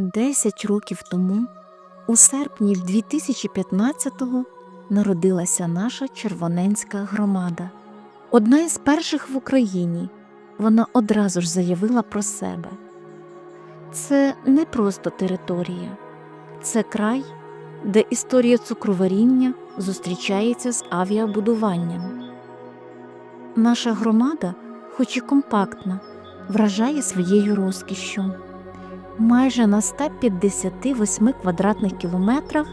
Десять років тому, у серпні 2015-го, народилася наша Червоненська громада. Одна із перших в Україні. Вона одразу ж заявила про себе. Це не просто територія, це край, де історія цукроваріння зустрічається з авіабудуванням. Наша громада, хоч і компактна, вражає своєю розкішшю. Майже на 158 квадратних кілометрах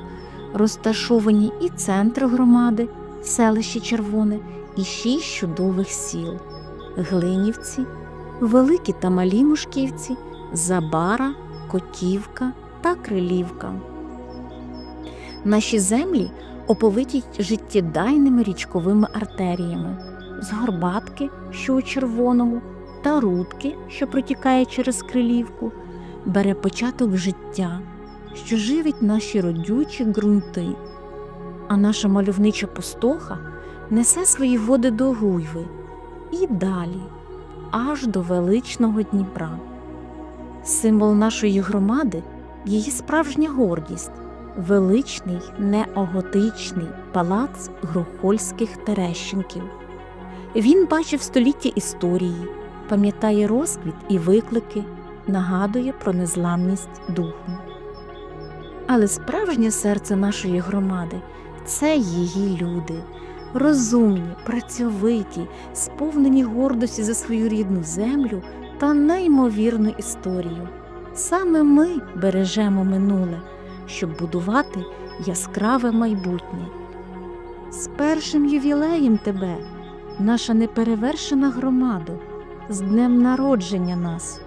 розташовані і центр громади, селище Червоне, і шість чудових сіл Глинівці, Великі та Малі Мушківці, Забара, Котівка та Крилівка. Наші землі оповиті життєдайними річковими артеріями з Горбатки, що у червоному, та Рудки, що протікає через Крилівку, бере початок життя, що живить наші родючі ґрунти. А наша мальовнича пустоха несе свої води до Гуйви і далі, аж до величного Дніпра. Символ нашої громади її справжня гордість величний неоготичний палац Грухольських Терещенків. Він бачив століття історії, пам'ятає розквіт і виклики, нагадує про незламність духу. Але справжнє серце нашої громади це її люди, розумні, працьовиті, сповнені гордості за свою рідну землю та неймовірну історію. Саме ми бережемо минуле, щоб будувати яскраве майбутнє. З першим ювілеєм тебе, наша неперевершена громада, з днем народження нас.